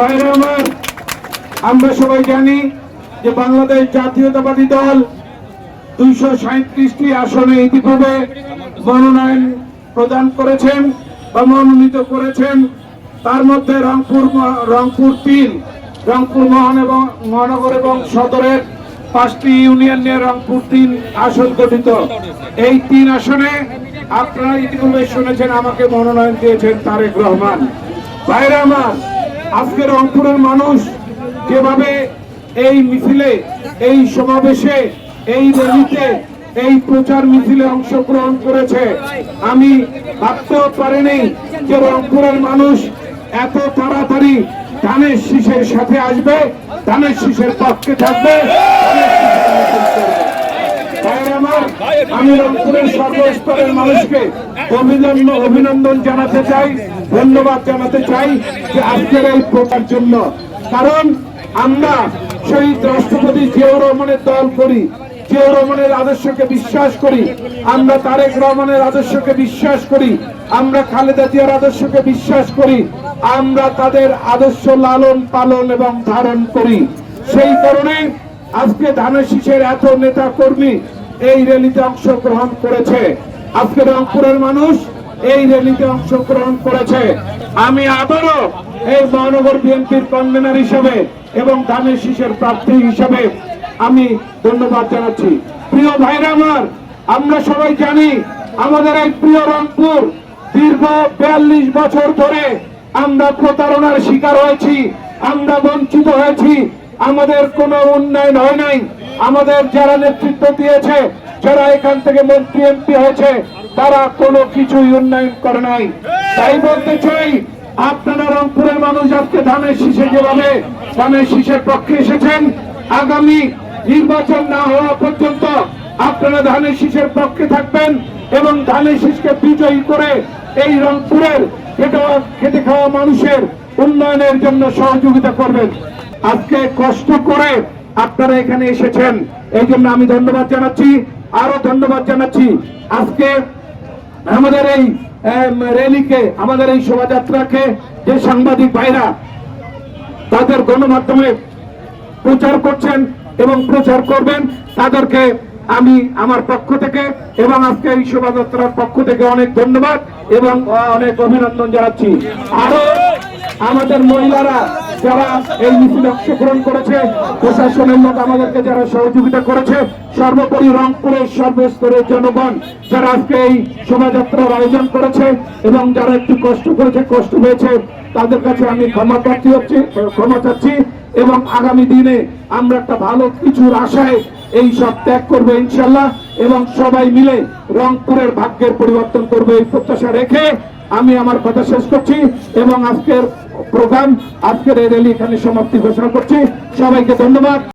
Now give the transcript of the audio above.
ভাইরা আমার, আমরা সবাই জানি যে বাংলাদেশ জাতীয়তাবাদী দল দুইশো সাঁত্রিশটি আসনে ইতিপূর্বে মনোনয়ন প্রদান করেছেন বা মনোনীত করেছেন। তার মধ্যে রংপুর রংপুর তিন, রংপুর মহান এবং মহানগর এবং সদরের পাঁচটি ইউনিয়ন নিয়ে রংপুর তিন আসন গঠিত। এই তিন আসনে আপনারা ইতিপূর্বে শুনেছেন, আমাকে মনোনয়ন দিয়েছেন তারেক রহমান। ভাইরা আমার আজকে রংপুরের মানুষ যেভাবে এই মিছিলে, এই সমাবেশে, এই র্যালিতে, এই প্রচার মিছিলে অংশগ্রহণ করেছে, আমি ভাবতেও পারিনি যে রংপুরের মানুষ এত তাড়াতাড়ি ধানের শীষের সাথে আসবে, ধানের শীষের পক্ষে থাকবে আমি রংপুরের সর্বস্তরের মানুষকে অভিনন্দন অভিনন্দন জানাতে চাই, ধন্যবাদ জানাতে চাই যে আজকের এই প্রকার জন্য। কারণ আমরা শহীদ রাষ্ট্রপতি জিয়াউর রহমানের দল করি, জিয়াউর রহমানের আদর্শকে বিশ্বাস করি, আমরা তারেক রহমানের আদর্শকে বিশ্বাস করি, আমরা খালেদা জিয়ার আদর্শকে বিশ্বাস করি, আমরা তাদের আদর্শ লালন পালন এবং ধারণ করি। সেই কারণে আজকে ধানের শীষের এত নেতা কর্মী এই র্যালিতে অংশগ্রহণ করেছে। আজকে রংপুরের মানুষ এই র্যালিতে অংশগ্রহণ করেছে। আমি আবারও এই মহানগর বিএনপির কনভেনার হিসেবে এবং ধানের শীষের প্রার্থী হিসেবে আমি ধন্যবাদ জানাচ্ছি। প্রিয় ভাইরা আমার, আমরা সবাই জানি আমাদের এক প্রিয় রংপুর দীর্ঘ বিয়াল্লিশ বছর ধরে আমরা প্রতারণার শিকার হয়েছি, আমরা বঞ্চিত হয়েছি। আমাদের কোনো উন্নয়ন হয় নাই। আমাদের যারা নেতৃত্ব দিয়েছে যারা এখান থেকে মন্ত্রী এমপি হয়েছে, তারা কোনো কিছুই উন্নয়ন করে নাই। তাই বলতে চাই, আপনারা রংপুরের মানুষ আজকে ধানের শীষে যেভাবে ধানের শীষের পক্ষে এসেছেন, আগামী নির্বাচন না হওয়া পর্যন্ত আপনারা ধানের শীষের পক্ষে থাকবেন এবং ধানের শীষকে বিজয়ী করে এই রংপুরের খেটে খাওয়া মানুষের উন্নয়নের জন্য সহযোগিতা করবেন। আজকে কষ্ট করে আপনারা এখানে এসেছেন এই জন্য আমি ধন্যবাদ জানাচ্ছি। আরও ধন্যবাদ জানাচ্ছি। আজকে আমাদের এই র্যালিকে, আমাদের এই শোভাযাত্রাকে যে সাংবাদিক ভাইরা তাদের গণমাধ্যমে প্রচার করছেন এবং প্রচার করবেন, তাদেরকে আমি আমার পক্ষ থেকে এবং আজকে এই শোভাযাত্রার পক্ষ থেকে অনেক ধন্যবাদ এবং অনেক অভিনন্দন জানাচ্ছি। আরও আমাদের মহিলারা যারা এই মিছিলে অংশগ্রহণ করেছে, প্রশাসনের লোক আমাদেরকে যারা সহযোগিতা করেছে, সর্বোপরি রংপুরের সর্বস্তরের জনগণ যারা আজকে এই শোভাযাত্রার আয়োজন করেছে এবং যারা একটু কষ্ট করেছে, কষ্ট হয়েছে তাদের কাছে আমি ক্ষমা প্রার্থী হচ্ছি, ক্ষমা চাচ্ছি এবং আগামী দিনে আমরা একটা ভালো কিছুর আশায় এই সব ত্যাগ করবে ইনশাল্লাহ এবং সবাই মিলে রংপুরের ভাগ্যের পরিবর্তন করবে এই প্রত্যাশা রেখে আমি আমার কথা শেষ করছি এবং আজকের প্রোগ্রাম আজকের এই র্যালি এখানে সমাপ্তি ঘোষণা করছি। সবাইকে ধন্যবাদ।